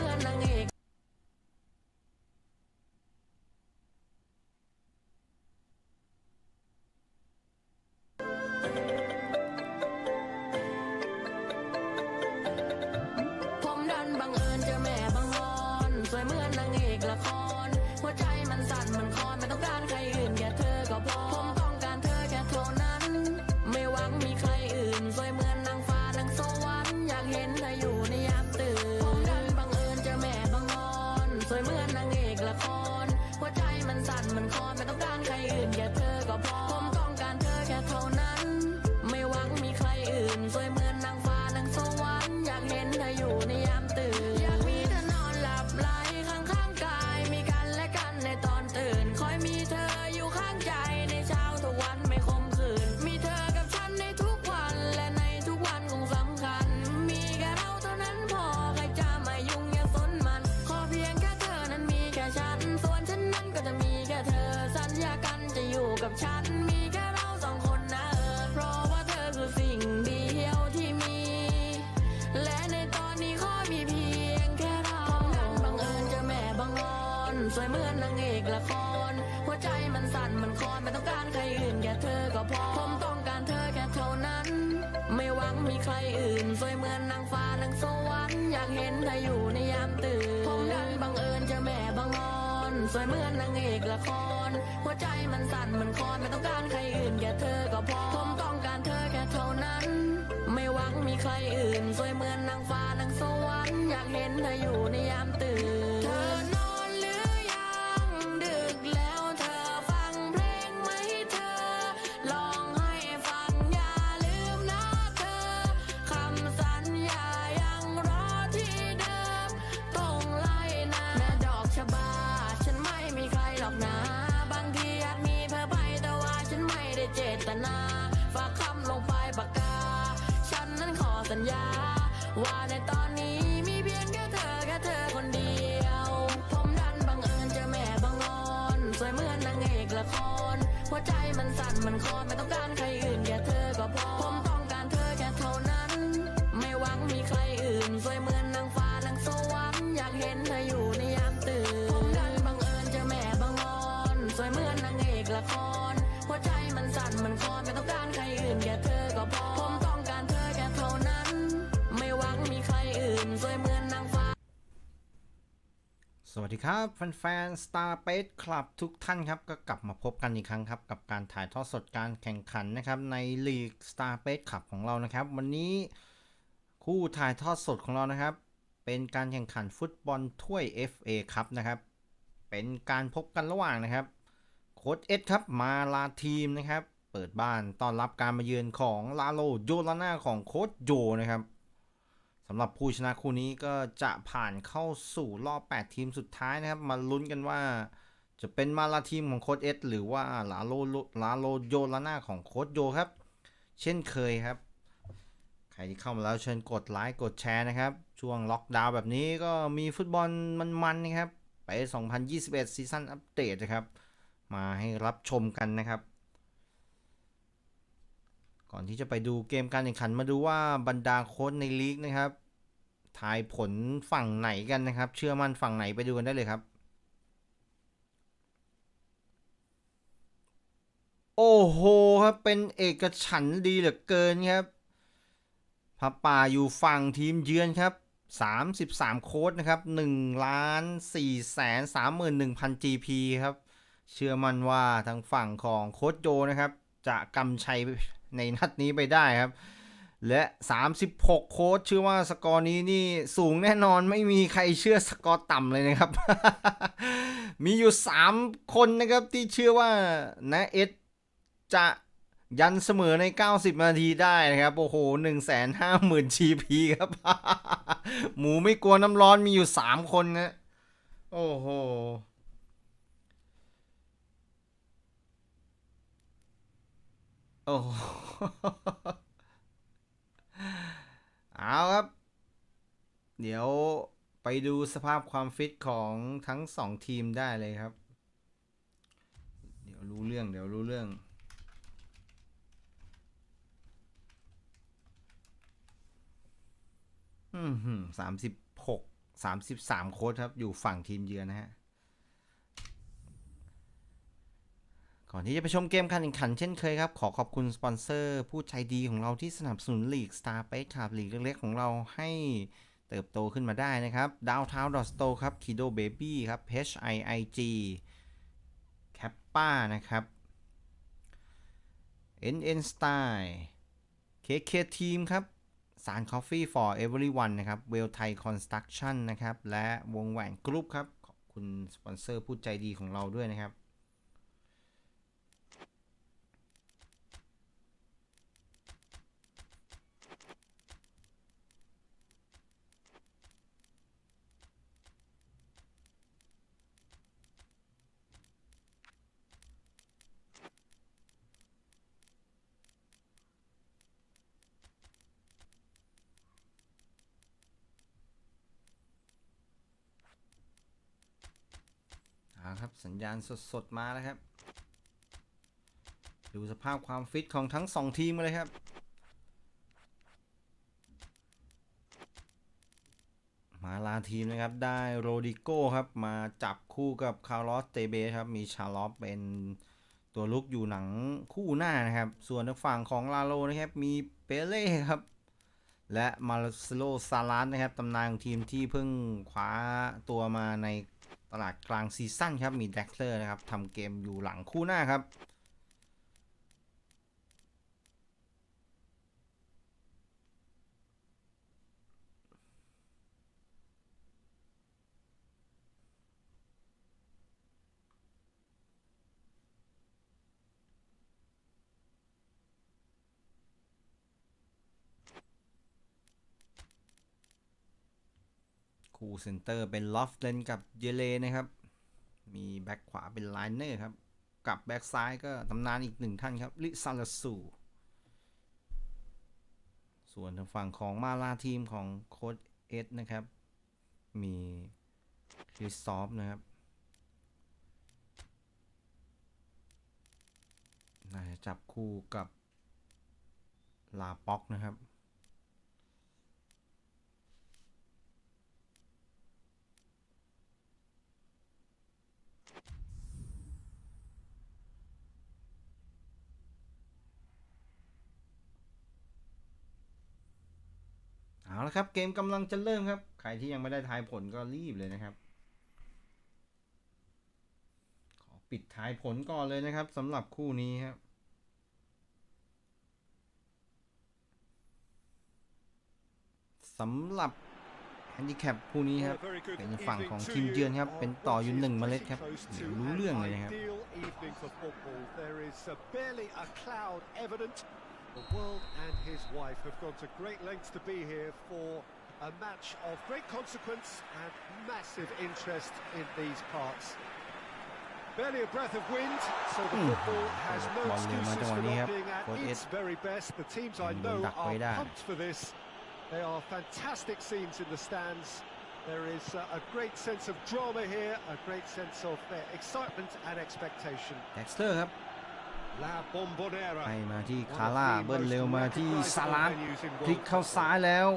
เหมือนนางเอก หวังมีใครอื่น สวยเหมือนนางฟ้านางสวรรค์อยากเห็นเธออยู่ในยามตื่น ผมดันบังเอิญเจอแม่บังออน สวยเหมือนนางเอกละคร หัวใจมันสั่นมันคลอนไม่ต้องการใครอื่นแค่เธอก็พอ ผมต้องการเธอแค่เท่านั้น ไม่หวังมีใครอื่น สวยเหมือนนางฟ้านางสวรรค์อยากเห็นเธออยู่ในยาม สัญญา ว่าในตอนนี้มีเพียงแค่เธอแค่เธอคนเดียว ผมดันบังเอิญเจอแม่บังออนสวยเหมือนนางเอกละคร หัวใจมันสั่นมันคลอนไม่ต้องการใครอื่นแค่เธอก็พอ สวัสดีครับแฟนๆ Star p a c e Club ทุกท่านครับ ก็กลับมาพบกันอีกครั้งครับ กับการถ่ายทอดสดการแข่งขันนะครับในลีก Star p a c e Club ของเรานะครับ วันนี้คู่ถ่ายทอดสดของเรานะครับ เป็นการแข่งขันฟุตบอลถ้วย FA ครับนะครับ เป็นการพบกันระหว่างนะครับโค้ชเอ็ดครับมาลาทีมนะครับ เปิดบ้านต้อนรับการมาเยือนของลาโลโยลาน่าของโค้ชโจนะครับ สำหรับผู้ชนะคู่นี้ก็จะผ่านเข้าสู่รอบ 8 ทีมสุดท้ายนะครับ มาลุ้นกันว่า จะเป็นมาลาทีมของโค้ชเอสหรือว่าลาโลลาโลโยลาน่าของโค้ชโยครับ เช่นเคยครับ ใครที่เข้ามาแล้วเชิญกดไลค์กดแชร์นะครับ ช่วงล็อกดาวน์แบบนี้ก็มีฟุตบอลมันๆนะครับ ไป 2021 ซีซั่นอัปเดตนะครับ มาให้รับชมกันนะครับ ก่อนที่จะไปดูเกมการแข่งขันมาดูว่าบรรดาโค้ชในลีกนะครับทายผลฝั่งไหนกันนะครับ เชื่อมั่นฝั่งไหนไปดูกันได้เลยครับ โอ้โหครับเป็นเอกฉันดีเหลือเกินครับพระป่าอยู่ฝั่งทีมเยือนครับ 33 โค้ดนะครับ1ล้าน4แสน31,000 GP ครับ เชื่อมั่นว่าทางฝั่งของโค้ชโจนะครับ จะกำชัย ในนัดนี้ไปได้ครับ และ 36 โค้ชเชื่อว่าสกอร์นี้นี่สูงแน่นอนไม่มีใครเชื่อสกอร์ต่ำเลยนะครับ มีอยู่ 3 คนนะครับที่เชื่อว่านะเอสจะยันเสมอใน 90 นาทีได้นะครับ โอ้โห 150,000 GP ครับ หมูไม่กลัวน้ำร้อนมีอยู่ 3 คนนะ โอ้โห โอ้เอาครับ เดี๋ยวไปดูสภาพความฟิตของทั้งสองทีมได้เลยครับ เดี๋ยวรู้เรื่อง เดี๋ยวรู้เรื่อง อืมสามสิบหก33โค้ดครับ อยู่ฝั่งทีมเยือนนะฮะ ก่อนที่จะไปชมเกมการแข่งขันเช่นเคยครับ ขอขอบคุณสปอนเซอร์ผู้ใจดีของเราที่สนับสนุนลีก Star p a c e ครับลีกเล็กๆของเราให้เติบโตขึ้นมาได้นะครับ d o w n t o w n s t o r e ครับ Kido Baby ครับ H I I G Kappa นะครับ NN Style KK Team ครับสาร Coffee for Everyone นะครับเวลไทย Construction นะครับ และวงแหวนกรุ๊ปครับ ขอบคุณสปอนเซอร์ผู้ใจดีของเราด้วยนะครับาครับสัญญาณสดๆมาแล้วครับ ดูสภาพความฟิตของทั้งสองทีมเลยครับมาลาทีมนะครับ ได้โรดิโก้ครับ มาจับคู่กับคาร์ลอสเตเบสครับ มีชาร์ลอฟเป็นตัวลุกอยู่หนังคู่หน้านะครับ ส่วนทางฝั่งของลาโลนะครับ มีเปเล่ครับ และมาร์เซโลซาลาสนะครับตำนานของทีมที่เพิ่งคว้าตัวมาใน ตลาดกลางซีซั่นครับมีแด็กเลอร์นะครับทำเกมอยู่หลังคู่หน้าครับ คู่เซนเตอร์เป็นลอฟเลนกับเยเลนะครับ มีแบ็คขวาเป็นไลเนอร์ครับ กับแบ็คซ้ายก็ตำนานอีกหนึ่งท่านครับ ลิซาลาสูส่วนทางฝั่งของมาลาทีมของโค้ดเอสนะครับ มีคริสซอฟนะครับน่าจะจับคู่กับลาป็อกนะครับ ละครับ เกมกำลังจะเริ่มครับ ใครที่ยังไม่ได้ทายผลก็รีบเลยนะครับ ขอปิดทายผลก่อนเลยนะครับสำหรับคู่นี้ครับสำหรับแฮนดิแคปคู่นี้ครับ เป็นฝั่งของทีมเยือนครับ เป็นต่ออยู่หนึ่งเมล็ดครับเดี๋ยวรู้เรื่องเลยนะครับ There is barely a cloud evident. The world and his wife have gone to great lengths to be here for a match of great consequence and massive interest in these parts. Barely a breath of wind, so the Hmm. football has no Ball lên mà excuses for not being at its very best. The teams I know are pumped for this. They are fantastic scenes in the stands. There is uh, a great sense of drama here, a great sense of uh, excitement and expectation. แให้มาที่ One คา of ร่า the เบิ้ล most เร็วมาที่ recognisable ซาลัด venues in พลิก world เข้า football. ซ้ายแล้ว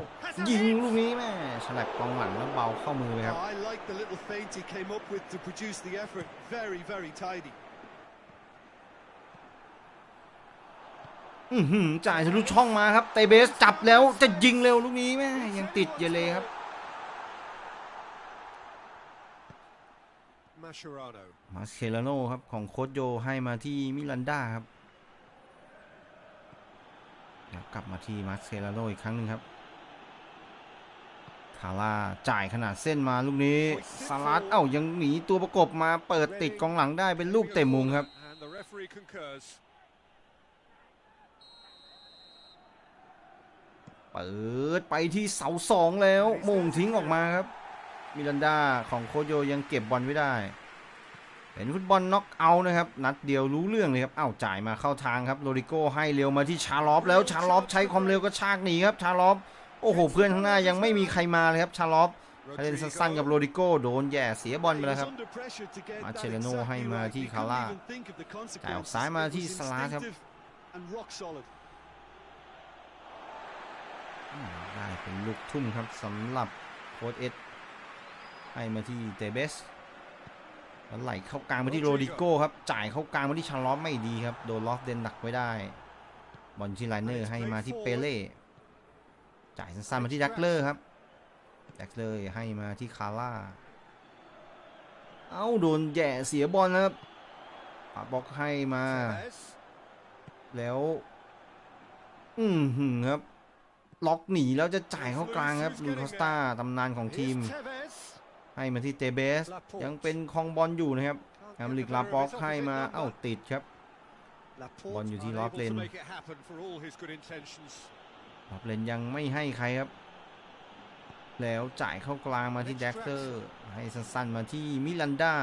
ยิงลูกนี้แม่ฉลับกองหลังแล้วเบาเข้ามือไปครับ I like the little feint he came up with to produce the effort. Very, very tidy. อือหือจ่ายทะลุช่องมาครับเตเบสจับแล้วจะยิงเร็วลูกนี้แม่ยังติดเยเลครับ มาสเคลาโนครับของโค้ชโยให้มาที่มิลันดาครับแล้วกลับมาที่มาสเคลาโนอีกครั้งหนึ่งครับคาร่าจ่ายขนาดเส้นมาลูกนี้สลัดเอ้ายังหนีตัวประกบมาเปิดติดกองหลังได้เป็นลูกเตะมุมครับ And the referee concurs. เปิดไปที่เสาสองแล้วโมงทิ้งออกมาครับ มิลันดาของโคชโยยังเก็บบอลไว้ได้ เป็นฟุตบอลน็อกเอาท์นะครับ นัดเดียวรู้เรื่องเลยครับ เอ้าจ่ายมาเข้าทางครับโรดิโก้ให้เร็วมาที่ชาลอฟแล้วชาลอฟใช้ความเร็วก็ชากหนีครับชาลอฟโอ้โห เพื่อนข้างหน้ายังไม่มีใครมาเลยครับชาลอฟเล่นสั้นๆกับโรดิโก้โดนแย่เสียบอลไปแล้วครับ under pressure to get that Marcelino exactly ให้มาที่คาร่าจ่ายออกซ้ายมาที่สลาครับได้เป็นลูกทุ่มครับสำหรับโค้ชเอสให้มาที่เตเบส ไหลเข้ากลางมาที่โรดิโก้ครับจ่ายเข้ากลางมาที่ชาร์ลอฟไม่ดีครับโดนล็อกเดนดักไว้ได้บอลที่ไลเนอร์ให้มาที่เปเล่จ่ายสั้นๆมาที่แดักเลอร์ครับแดักเลอร์ให้มาที่คาร่าเอ้าโดนแย่เสียบอลนะครับปาบล็อกให้มา แล้วอืมหครับ ล็อกหนีแล้วจะจ่ายเข้ากลางครับลูคอสตาตำนานของทีม ให้มาที่เตเบส ยังเป็นครองบอลอยู่นะครับ Can't แอม get ลิก the ลา better ป็อ of ก his ให้มา opposite เอ้า number. ติดครับ Laporte บอลอยู่ที่ unable Rob Lane. to make it happen for all his good intentions. รับเลนยังไม่ให้ใครครับ แล้วจ่ายเข้ากลางมาที่แดกเตอร์ ให้สั้นๆมาที่มิลันดา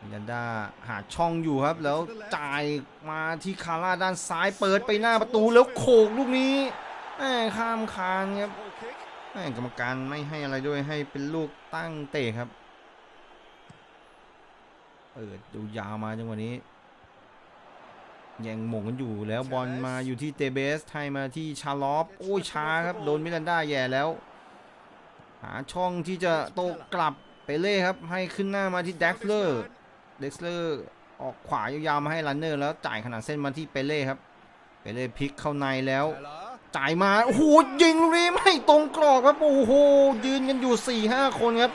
มิลันดาหาช่องอยู่ครับ แล้วจ่ายมาที่คาร่าด้านซ้ายเปิดไปหน้าประตูแล้วโขกลูกนี้แหม่ข้ามคานครับ กรรมการไม่ให้อะไรด้วยให้เป็นลูกตั้งเตะครับ เปิดดูยาวมาจังหวะนี้ยังหม่งกันอยู่แล้วบอลมาอยู่ที่เตเบสให้มาที่ชาลอฟโอ้ยช้าครับโดนมิลันดาแย่แล้ว หาช่องที่จะโตกลับไปเล่ครับ ให้ขึ้นหน้ามาที่แด็กเลอร์เด็กเลอร์ออกขวายาวๆมาให้ลันเนอร์แล้วจ่ายขนาดเส้นมาที่เปเล่ครับเปเล่พลิกเข้าในแล้ว Ella. จ่ายมาโอ้โหยิงลูกนี้ไม่ตรงกรอบครับโอ้โหยืนกันอยู่ 4 5 คนครับ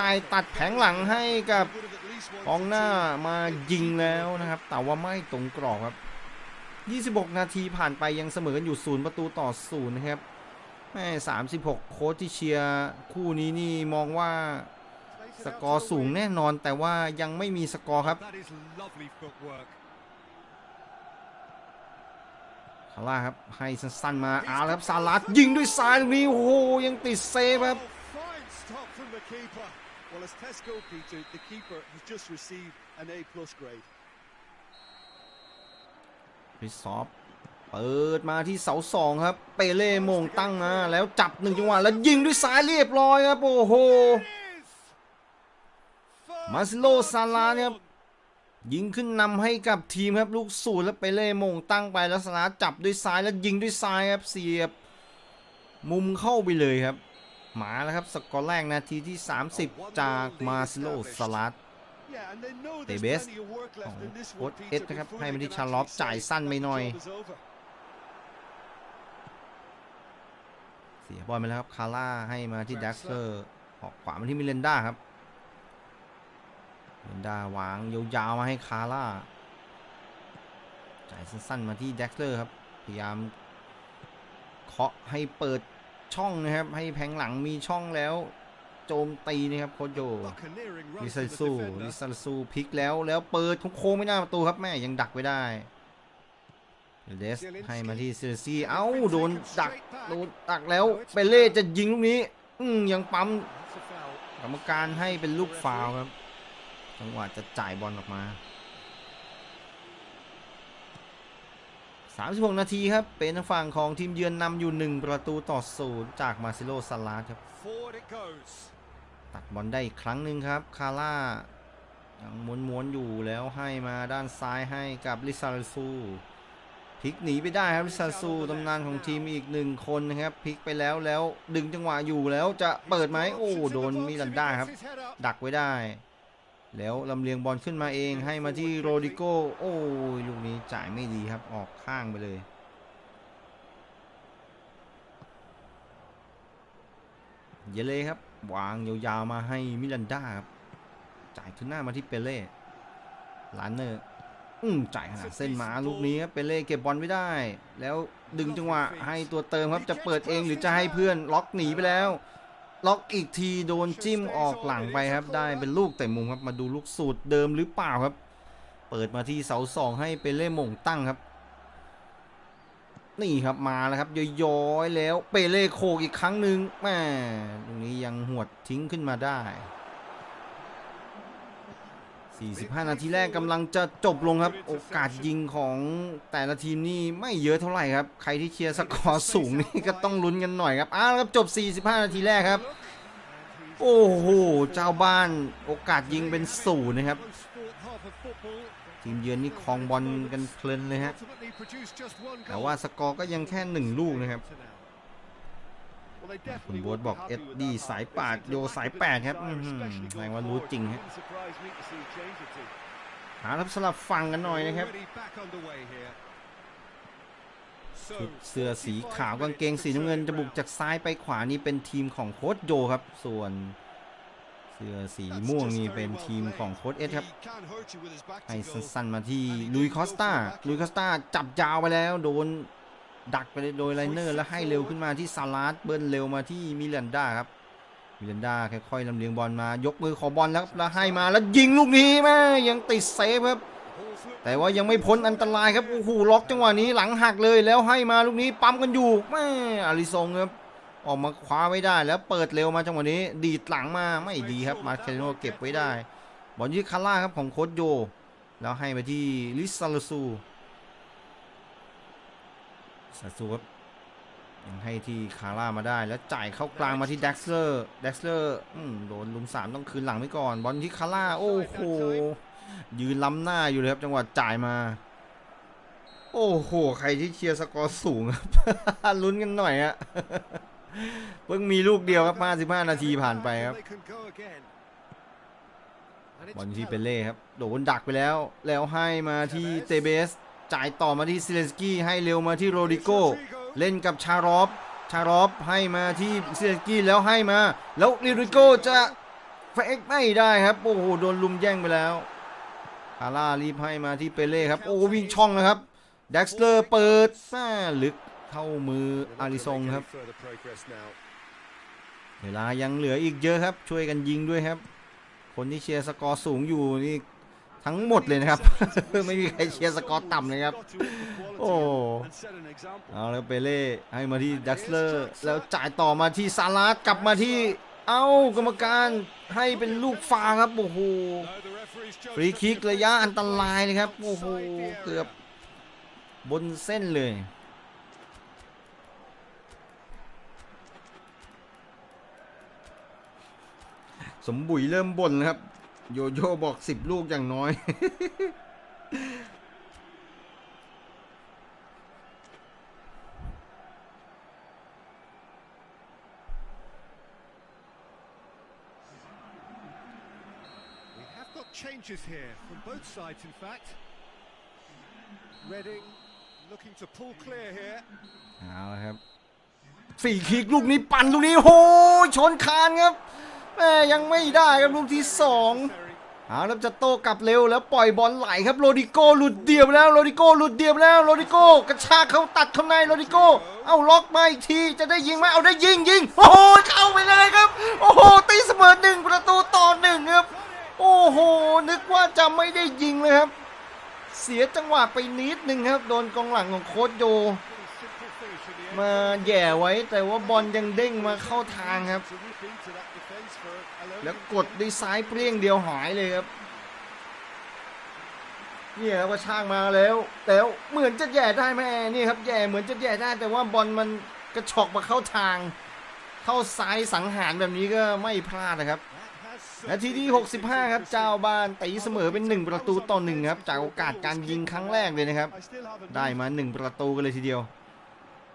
จ่ายตัดแผงหลังให้กับกองหน้ามายิงแล้วนะครับ แต่ว่าไม่ตรงกรอบครับ 26 นาทีผ่านไปยังเสมอกันอยู่ 0 ประตูต่อ 0 นะครับแม่36 โค้ชที่เชียร์คู่นี้นี่มองว่าสกอร์สูงแน่นอนแต่ว่ายังไม่มีสกอร์ครับ That is lovely footwork. คาร่าครับให้สั้นๆมาเอาละครับซาลัดยิงด้วยซ้ายตรงนี้โอ้โหยังติดเซฟครับ Oh, fine stop from the keeper. Well, as Tesco, Peter, the keeper has just received an A plus grade. คริสซอฟเปิดมาที่เสาสองครับ เปเล่โมงตั้งมา แล้วจับหนึ่งจังหวะแล้วยิงด้วยซ้ายเรียบร้อยครับ โอ้โห Is มาซิโลซาลาเนี่ยครับ ยิงขึ้นนำให้กับทีมครับลูกสูตรแล้วเปเล่มงตั้งไปล้วสลาจับด้วยซ้ายแล้วยิงด้วยซ้ายครับเสียบ มุมเข้าไปเลยครับ หมาแล้วครับสกอร์แรกนาทีที่ 30 จากมาซิโลซาลา Yeah, and they know เตเบสของโค้ชเอสนะครับให้มาที่ชาร์ลอฟ actually จ่ายสั้นไป the หน่อย เสียบอลไปแล้วครับคาร่าให้มาที่ดักเซอร์ออกขวามาที่มิเลนดาครับ ดาวางยาวๆมาให้คาร่า จ่ายสั้นๆมาที่แดักเซอร์ครับ พยายามเคาะให้เปิดช่องนะครับ ให้แผงหลังมีช่องแล้ว โจมตีนะครับโคโยลิซาซูลิซาซูพลิกแล้วแล้วเปิดโค้งไม่น้าประตูครับแม่ยังดักไว้ได้เดสให้มาที่เซอร์ซี่ เอ้า โดนดัก โดนดักแล้วเปเล่จะยิงลูกนี้ อืยังปั๊มกรรมการให้เป็นลูกฟาวครับ จังหวะจะจ่ายบอลออกมา36นาทีครับ เป็นทางฝั่งของทีมเยือนนำอยู่ 1 ประตูต่อศูนย์จากมาซิโลซาลาครับ Forward it goes. ตัดบอลได้อีกครั้งหนึ่งครับ คาร่ายังม้วนๆอยู่แล้วให้มาด้านซ้ายให้กับลิซาลซูพลิกหนีไปได้ครับลิซาลซูตำนานของทีมอีกหนึ่งคนนะครับพลิกไปแล้วแล้วดึงจังหวะอยู่แล้วจะเปิดไหมโอ้โดนมิลันดาครับ ดักไว้ได้ แล้วลำเลียงบอลขึ้นมาเองให้มาที่โรดิโกโอ้ยลูกนี้จ่ายไม่ดีครับออกข้างไปเลย เยเล่ครับ วางยาวๆมาให้มิลันดาครับ จ่ายขึ้นหน้ามาที่เปเล่ลานเนอร์อืมจ่ายขนาดเส้นมาลูกนี้ครับเปเล่เก็บบอลไม่ได้ แล้วดึงจังหวะให้ตัวเติมครับจะเปิดเองหรือจะให้เพื่อนล็อกหนีไปแล้ว ล็อกอีกทีโดนจิ้มออกหลังไปครับ ได้เป็นลูกแต่มุมครับมาดูลูกสูตรเดิมหรือเปล่าครับ เปิดมาที่เสาสองให้เปเล่หม่งตั้งครับ นี่ครับมาแล้วครับย้อยๆแล้วเปเล่โคกอีกครั้งหนึ่งแม่ตรงนี้ยังหวดทิ้งขึ้นมาได้ 45 นาทีแรกกำลังจะจบลงครับ โอกาสยิงของแต่ละทีมนี่ไม่เยอะเท่าไหร่ครับ ใครที่เชียร์สกอร์สูงนี่ก็ต้องลุ้นกันหน่อยครับอ้าวครับจบ 45 นาทีแรกครับ โอ้โห เจ้าบ้านโอกาสยิงเป็นศูนย์นะครับ ทีมเยือนนี่ครองบอลกันเพลินเลยฮะแต่ว่าสกอร์ก็ยังแค่หนึ่งลูกนะครับ To now. Well, they คุณ definitely โบ๊ท won't be บอก happy เอ็ด with ดี้ that สาย mark. ปาด This is โย the สาย lack of แปดครับ player, อื้อหือ especially แสดง going ว่ารู้ forward. จริงฮะ Wouldn't surprise me to see a change or two. หาครับสลับฝั่งกันหน่อยนะครับ Already back underway here. ชุด So, เสื้อสี45ขาวกางเกง minutes สี to น้ำเงิน turn จะบุก round. จากซ้ายไปขวานี่เป็นทีมของโค้ชโยครับ ส่วนเสื้อสีม่วงนี่เป็นทีมของโค้ชเอสครับ He can't hurt you with his back to ให้ goal. สั้นๆมาที่ลุยคอสตาลุยคอสตาจับยาวไปแล้วโดน ดักไปโดยไลเนอร์แล้วให้เร็วขึ้นมาที่ซาลาสเบิ้ลเร็วมาที่มิลันดาครับมิลันดาค่อยๆลำเลียงบอลมายกมือขอบอลแล้วแล้วให้มาแล้วยิงลูกนี้แม่ยังติดเซฟครับแต่ว่ายังไม่พ้นอันตรายครับโอ้โหล็อกจังหวะนี้หลังหักเลยแล้วให้มาลูกนี้ปั๊มกันอยู่แม่อาริซงครับออกมาคว้าไม่ได้แล้วเปิดเร็วมาจังหวะนี้ ดีดหลังมาไม่ดีครับมาเคโนเก็บไว้ได้ บอลยืดคาร่าครับของโค้ชโย แล้วให้ไปที่ลิซาลูซู ซาซูครับยังให้ที่คาร่ามาได้แล้วจ่ายเข้ากลางมาที่เด็กเลอร์เด็กซ์เลอร์โดนลุมสามต้องคืนหลังไปก่อน บอลที่คาร่าโอ้โหยืนล้ำหน้าอยู่เลยครับจังหวะจ่ายมา โอ้โห ใครที่เชียร์สกอร์สูงครับลุ้นกันหน่อยอะเพิ่งมีลูกเดียวครับ 55 นาทีผ่านไปครับบอลที่เปเล่ครับโดนดักไปแล้ว แล้วให้มาที่เตเบส จ่ายต่อมาที่ซิเลสกี้ให้เร็วมาที่โรดิโกเล่นกับชารอฟชารอฟให้มาที่ซิเลสกี้แล้วให้มา แล้วโรดิโกจะเฟกไม่ได้ครับโอ้โหโดนลุมแย่งไปแล้วคาร่ารีบให้มาที่เปเล่ครับโอ้วิ่งช่องนะครับเด็กสเลอร์เปิดแม่ลึกเข้ามืออาริซงครับ เวลายังเหลืออีกเยอะครับ ช่วยกันยิงด้วยครับ คนที่เชียร์สกอร์สูงอยู่นี่ ทั้งหมดเลยนะครับ ไม่มีใครเชียร์สกอร์ต่ำเลยครับ โอ้เอาแล้วเปเล่ให้มาที่ดักเลอร์แล้วจ่ายต่อมาที่ซาลาสกลับมาที่เอ้ากรรมการให้เป็นลูกฟาครับโอ้โหฟรีคิกระยะอันตรายเลยครับโอ้โหเกือบบนเส้นเลยสมบุยเริ่มบ่นแล้วครับ โยโย่บอกสิบลูกอย่างน้อย We have got changes here from both sides, in fact. Reading looking to pull clear here. เอาละครับฟรีคิกลูกนี้ปั่นลูกนี้โหชนคานครับ แม่ยังไม่ได้ครับลูกที่สองเอาแล้วจะโตกลับเร็วแล้วปล่อยบอลไหลครับโรดิโก้หลุดเดียวแล้วโรดิโก้หลุดเดียวแล้วโรดิโก้กระชากเขาตัดเข้าในโรดิโก้เอาล็อกมาอีกทีจะได้ยิงไหมเอาได้ยิงยิงโอ้โหเข้าไปเลยครับ โอ้โหตีเสมอหนึ่งประตูต่อหนึ่งครับ โอ้โหนึกว่าจะไม่ได้ยิงเลยครับ เสียจังหวะไปนิดนึงครับ โดนกองหลังของโค้ชโยมาแย่ไว้แต่ว่าบอลยังเด้งมาเข้าทางครับ To rip into that defence for a แล้วกดด้วยซ้ายเปรี้ยงเดียวหายเลยครับนี่ครับว่าช่างมาแล้วแล้วเหมือนจะแย่ได้แม่นี่ครับแย่เหมือนจะแย่ได้แต่ว่าบอลมันกระชอกมาเข้าทาง เข้าซ้ายสังหารแบบนี้ก็ไม่พลาดนะครับนาทีที่ 65 ครับเจ้าบ้านตีเสมอเป็น 1 ประตูต่อหนึ่งครับ จากโอกาสการยิงครั้งแรกเลยนะครับ ได้มา 1 ประตูกันเลยทีเดียว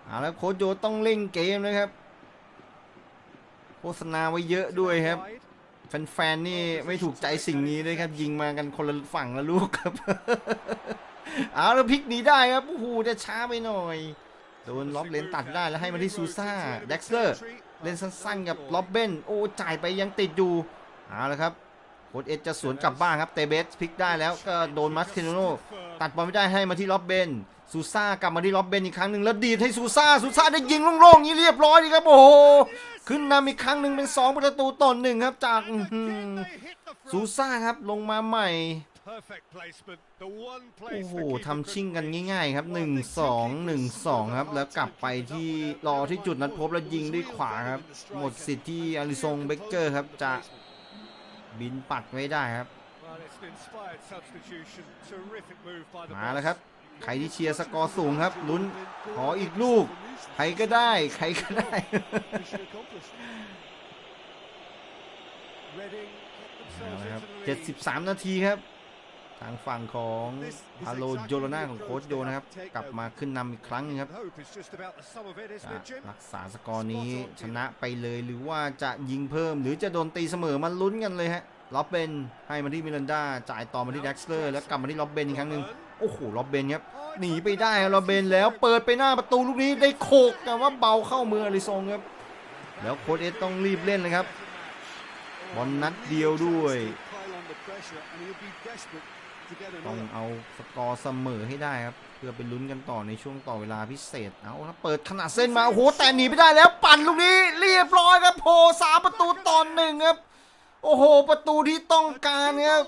เอาแล้วโค้ชโยต้องเล่นเกมนะครับ โฆษณาไว้เยอะด้วยครับ แฟนๆนี่ไม่ถูกใจสิ่งนี้เลยครับ ยิงมากันคนละฝั่งละลูกครับ เอาแล้วพลิกหนีได้ครับโอ้โหจะช้าไปหน่อย โดนล็อบเลนตัดได้แล้วให้มาที่ซูซ่าเด็กซ์เลอร์เล่นสั้นๆกับล็อบเบนโอ้จ่ายไปยังติดอยู่เอาละครับโค้ชเอสจะสวนกลับบ้านครับเตเบสพลิกได้แล้วก็โดนมัสเคโนโนตัดบอลไม่ได้ให้มาที่ล็อบเบน ซูซ่ากลับมาที่ล็อบเบนอีกครั้งหนึ่งแล้วดีดให้ซูซ่าซูซ่าได้ยิงโล่งๆนี้เรียบร้อยดีครับโอ้โหขึ้นนำอีกครั้งหนึ่งเป็น 2 ประตูต่อหนึ่งครับจากซูซ่าครับลงมาใหม่โอ้โหทำชิ่งกันง่ายๆครับ 1 2 1 2 ครับ แล้วกลับไปที่รอที่จุดนัดพบแล้วยิงด้วยขวาครับ หมดสิทธิ์ที่อาริซงเบเกอร์ครับจะบินปัดไว้ได้ครับ มาแล้วครับ ใครที่เชียร์สกอร์สูงครับลุ้นขออีกลูก ใครก็ได้ ใครก็ได้เอาละครับ73 นาทีครับ ทางฝั่งของพาโลโจโรนาของโค้ชโยนะครับ กลับมาขึ้นนำอีกครั้งหนึงครับรักษาสกอร์นี้ชนะไปเลยหรือว่าจะยิงเพิ่ม หรือจะโดนตีเสมอมันลุ้นกันเลยฮะล็อบเบนให้มาที่มิรันดาจ่ายต่อมาที่แด็กสเลอร์แล้วกลับมาที่ล็อบเบนอีกครั้งหนึ่ง โอ้โหล็อบเบนครับหนีไปได้ครับล็อบเบนแล้วเปิดไปหน้าประตูลูกนี้ได้โขกแต่ว่าเบาเข้ามืออลิซงครับแล้วโค้ชเอสต้องรีบเล่นเลยครับบอลนัดเดียวด้วยต้องเอาสกอร์เสมอให้ได้ครับเพื่อไปลุ้นกันต่อในช่วงต่อเวลาพิเศษเอาครับเปิดขนาดเส้นมาโอ้โหแต่หนีไปได้แล้วปั่นลูกนี้เรียบร้อยครับโผสามประตูตอนหนึ่งครับโอ้โห ประตูที่ต้องการครับ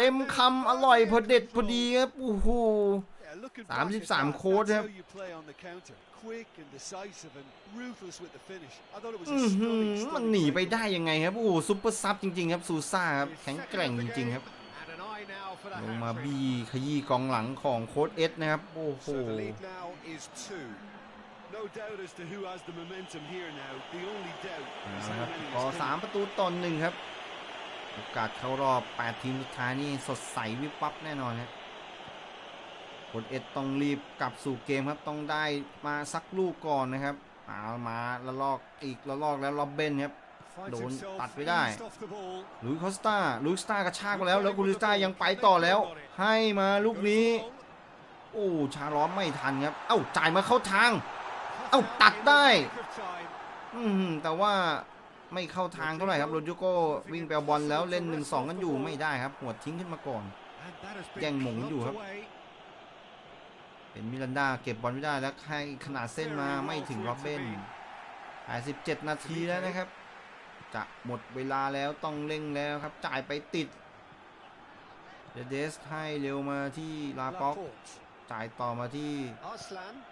เต็มคำอร่อยพอเด็ดพอดีครับโอ้โห Yeah, looking 33 back at that, โค้ช that's ครับ how you play on the counter. Quick and decisive and ruthless with the finish. I thought it was อื้ a อหือ stunning, มัน stunning หนีไป play. ได้ยังไงครับ โอ้โหซุปเปอร์ซับจริงๆครับซูซ่าครับ his แข็ง second แกร่ง of จ the ริงๆ game, ครับ and an eye now for the ลงมา hat-trick. บี้ขยี้กองหลังของโค้ชเอสนะครับ โอ้โห So the lead now is two. No doubt as to who has the momentum here now. The only doubt is เอา how ครับ many ก็ is สาม coming. ประตูต่อหนึ่งครับ โอกาสเข้ารอบ 8 ทีมสุดท้ายนี่สดใสวิบวับแน่นอนครับโค้ชเอสต้องรีบกลับสู่เกมครับต้องได้มาสักลูกก่อนนะครับเอามาละลอกอีกละลอกแล้วล็อบเบนครับ Finds Đồn himself tạt với đai. eased off the ball. ลุยคอสตาลุยสตากระชากไปแล้ว แล้วกุลิสตายังไปต่อแล้ว ให้มาลูกนี้ โอ้ชาล้อมไม่ทันครับ เอ้าจ่ายมาเข้าทาง Cut Âu, out tạt in the đây. nick of time. อืมแต่ว่า ไม่เข้าทางเท่าไหร่ครับโรดิโก้วิ่งไปเอาบอลแล้วเล่น 1-2 กันอยู่ไม่ได้ครับ หัวทิ้งขึ้นมาก่อน And that has been แย่งหม่งอยู่ clubbed ครับ away. เป็นมิรันดาเก็บบอลไม่ได้แล้วให้ขนาดเส้นมาไม่ถึงล็อบเบน87 นาทีแล้วนะครับ จะหมดเวลาแล้วต้องเร่งแล้วครับ จ่ายไปติดเดเดสให้เร็วมาที่ลาป็อก Laporte. จ่ายต่อมาที่ Arslan. This could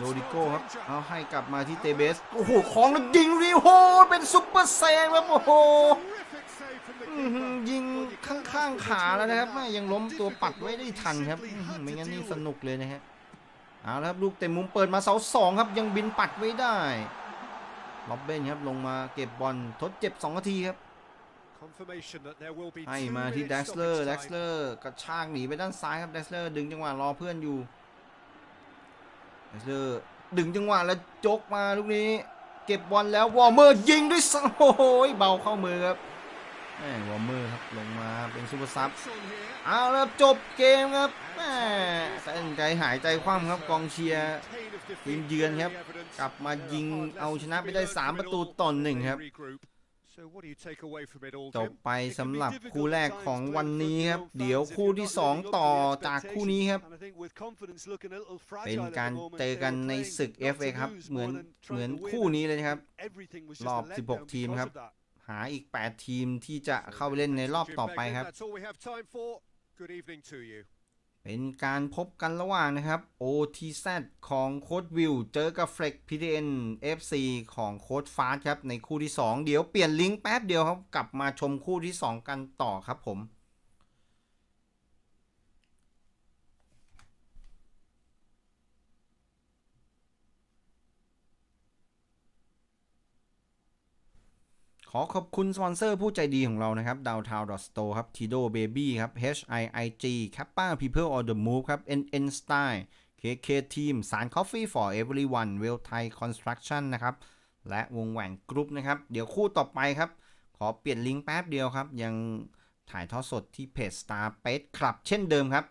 โรดิ spell โก้ครับ danger. เอาให้กลับมาที่เตเบส โอ้โหของแล้วยิงลูกนี้โอ้โหเป็นซุปเปอร์เซงแล้วโอ้โห Terrific save from the อื้อหือ keeper. ยิงข้างๆขาแล้วนะครับแม่ยังล้มตัวปัดไว้ได้ทันครับอื้อหือไม่งั้นนี่สนุกเลยนะฮะเอาละครับลูกเต็มมุมเปิดมาเสาสองครับยังบินปัดไว้ได้ล็อบเบนครับลงมาเก็บบอลทดเจ็บ2นาทีครับ Confirmation that there will be ให้ two มาที่ minutes ดัสเลอร์ stoppage ดั time. สเลอร์กระชากหนีไปด้านซ้ายครับดัสเลอร์ดึงจังหวะรอเพื่อนอยู่ดัส เลอร์ดึงจังหวะแล้วจกมาลูกนี้ เก็บบอลแล้ววอร์เมอร์ยิงด้วยซ้ำโอ้โหเบาเข้ามือครับแหมวอร์เมอร์ครับลงมาเป็นซูเปอร์ซับ It's on here. เอาแล้วครับจบเกมครับแหมแต่ใจหายใจคว่ำครับกองเชียร์ Pain of defeat ทีมเยือนครับ very evident. กลับมา There are ยิง hard เอา lessons ชนะ to ไป be ได้ learned 3 from ประ it ตู all ต่อ when หนึ่ง they ครับ regroup. So what do you take away from it all, จบ Jim? ไปสำหรับคู่แรกของวันนี้ครับ เดี๋ยวคู่ที่ 2 ต่อจากคู่นี้ครับ And I think with confidence looking a little fragile เป็น at การ the moment, เจอ they กัน were ใน playing ศึก not FA to ครับ lose เหมือน more than เหมือน trying to win. คู่นี้เลยนะครับ Everything was just รอบ a letdown 16 ทีม because ครับ of that. หาอีก 8 ทีมที่จะเข้าไปเล่นในรอบต่อไปครับ เป็นการพบกันระหว่างนะครับ OTZ ของโค้ดวิว เจอกับเฟล็ก PTN FC ของโค้ดฟาสครับ ในคู่ที่ 2 เดี๋ยวเปลี่ยนลิงก์แป๊บเดียวครับ กลับมาชมคู่ที่ 2 กันต่อครับผม อขอบคุณสปอนเซอร์ผู้ใจดีของเรานะครับ Downtown Store ครับ Tido Baby ครับ HIIG Kappa People on the Move ครับ NN Style KK Team สาร Coffee for Everyone Well Thai Construction นะครับ และวงแหวนกรุ๊ปนะครับ เดี๋ยวคู่ต่อไปครับ ขอเปลี่ยนลิงก์แป๊บเดียวครับ ยังถ่ายทอดสดที่เพจ Star p a c e Club เช่นเดิมครับ